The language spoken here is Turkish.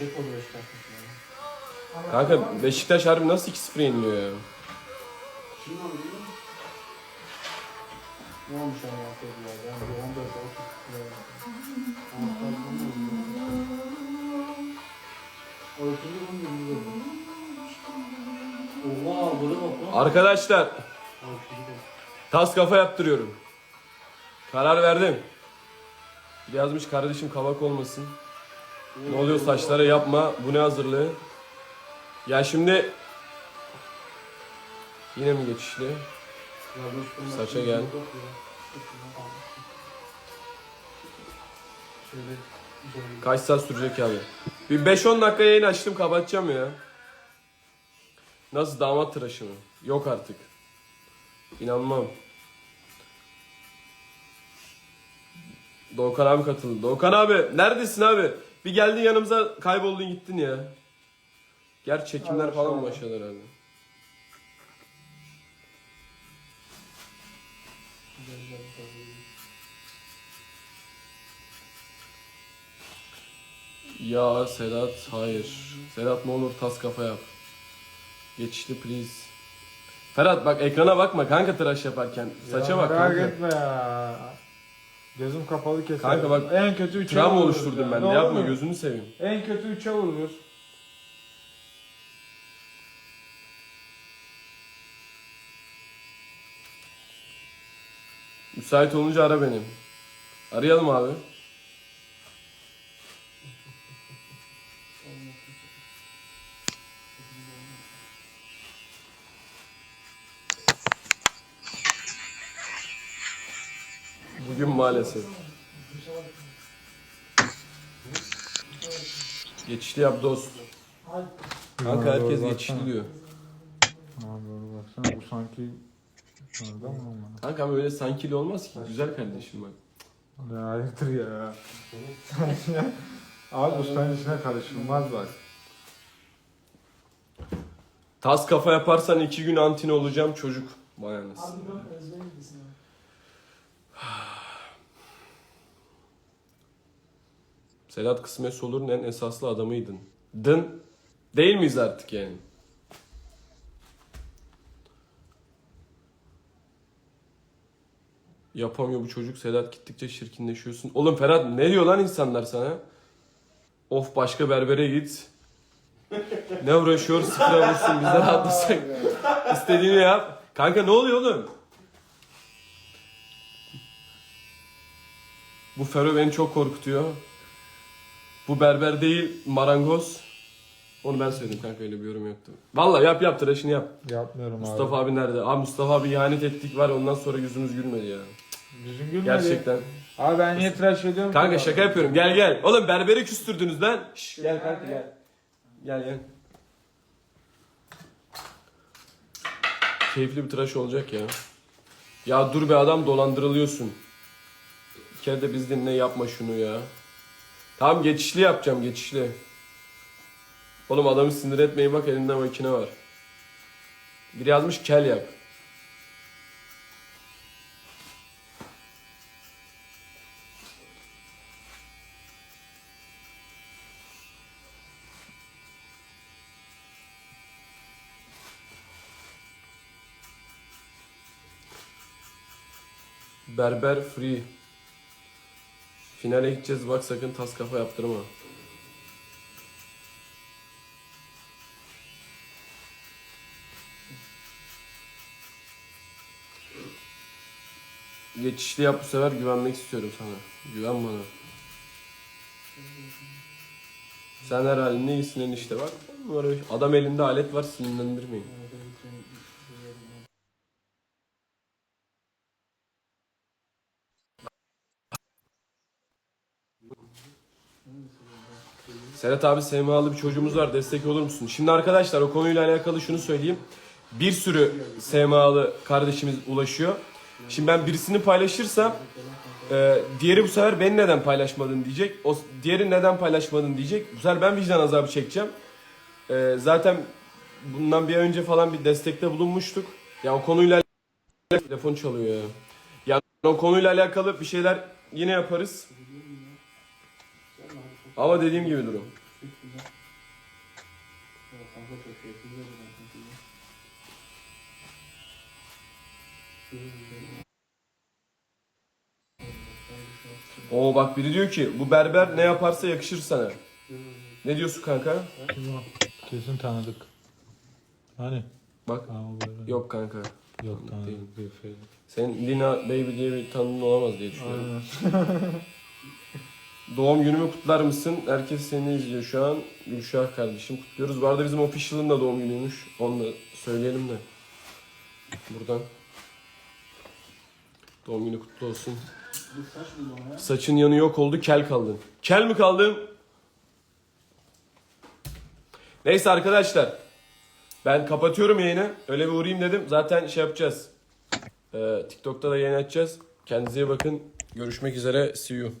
Tek oluyor çıkartmış yani. Kanka Beşiktaş harbi nasıl 2-0 yeniliyor ya? Kim alıyor? Ne olmuş ama yapıyordu ya? Ben bir 14 olup O ötürü bunu bilmiyorum. Oha burada bak lan. Arkadaşlar tas kafa yaptırıyorum. Karar verdim. Bir yazmış kardeşim kabak olmasın. Ne oluyor saçlara yapma. Bu ne hazırlığı? Ya şimdi yine mi geçişli? Saça gel. Kaç saat sürecek abi? Bir 5-10 dakika yayın açtım kapatacağım ya. Nasıl damat tıraşı mı? Yok artık. İnanmam. Doğukan abi katıldı. Doğukan abi neredesin abi? Bir geldin yanımıza kayboldun gittin ya. Gerçi çekimler falan mı aşağıda. başladı herhalde? Ya Sedat hayır. Sedat ne olur tas kafa yap. Geçişli please. Ferhat bak ekrana bakma kanka tıraş yaparken. Saça Ya bak merak kanka. etme ya. Gözüm kapalı keser. Kanka bak, en kötü 3'e Travma oluşturdum ben de yapma mu? gözünü seveyim. En kötü 3'e vururuz. Müsait olunca ara beni. Arayalım abi. Bugün maalesef. Geçişli yap dost. Kanka herkes doğru geçişli baksana. diyor. Ha doğru baksana bu sanki Nereden mı ama? Kanka ama öyle sankili olmaz ki. Güzel kardeşim bak. Ya hayırdır ya. Abi ustanın içine karışılmaz bak. Tas kafa yaparsan iki gün antine olacağım çocuk. Vay anasını. Abi ben gibisin abi. Sedat Kısmet Solur'un en esaslı adamıydın. Dın. Değil miyiz artık yani? Yapamıyor bu çocuk. Sedat gittikçe şirkinleşiyorsun. Oğlum Ferhat ne diyor lan insanlar sana? Of başka berbere git. ne uğraşıyor sıfıra vursun biz rahatlasak. İstediğini yap. Kanka ne oluyor oğlum? Bu Fero beni çok korkutuyor. Bu berber değil marangoz. Onu ben söyledim kanka öyle bir yorum yoktu. Vallahi yap yap tıraşını yap. Yapmıyorum Mustafa abi. abi nerede? Abi Mustafa abi ihanet ettik var ondan sonra yüzümüz gülmedi ya. Yüzün gülmedi. Gerçekten. Abi ben niye tıraş ediyorum? Kanka ki? şaka yapıyorum gel gel. Oğlum berberi küstürdünüz lan. Şş, gel kanka gel. Gel gel. Keyifli bir tıraş olacak ya. Ya dur be adam dolandırılıyorsun. Bir kere de biz dinle yapma şunu ya. Tamam geçişli yapacağım geçişli. Oğlum adamı sinir etmeyin bak elinde makine var. Biri yazmış kel yap. Berber free. Finale gideceğiz bak sakın tas kafa yaptırma. Geçişli yap bu sefer güvenmek istiyorum sana. Güven bana. Sen her halinde iyisin enişte bak. Adam elinde alet var sinirlendirmeyin. Serhat abi SMA'lı bir çocuğumuz var destek olur musun? Şimdi arkadaşlar o konuyla alakalı şunu söyleyeyim. Bir sürü SMA'lı kardeşimiz ulaşıyor. Şimdi ben birisini paylaşırsam e, diğeri bu sefer beni neden paylaşmadın diyecek. O diğeri neden paylaşmadın diyecek. Bu sefer ben vicdan azabı çekeceğim. E, zaten bundan bir önce falan bir destekte bulunmuştuk. Ya o konuyla telefon çalıyor ya. O konuyla alakalı bir şeyler yine yaparız. Ama dediğim gibi durum. Bir. Oo bak biri diyor ki bu berber ne yaparsa yakışır sana. Ne diyorsun kanka? Kesin tanıdık. Hani? Bak böyle. yok kanka. Yok tanıdık değil. Senin Lina Baby diye bir tanıdığın olamaz diye düşünüyorum. Doğum günümü kutlar mısın? Herkes seni izliyor şu an. Gülşah kardeşim kutluyoruz. Bu arada bizim official'ın da doğum günüymüş. Onu da söyleyelim de. Buradan. Doğum günü kutlu olsun. Saçın yanı yok oldu, kel kaldın. Kel mi kaldın? Neyse arkadaşlar. Ben kapatıyorum yayını. Öyle bir uğrayayım dedim. Zaten şey yapacağız. Ee, TikTok'ta da yayın açacağız. Kendinize iyi bakın. Görüşmek üzere. See you.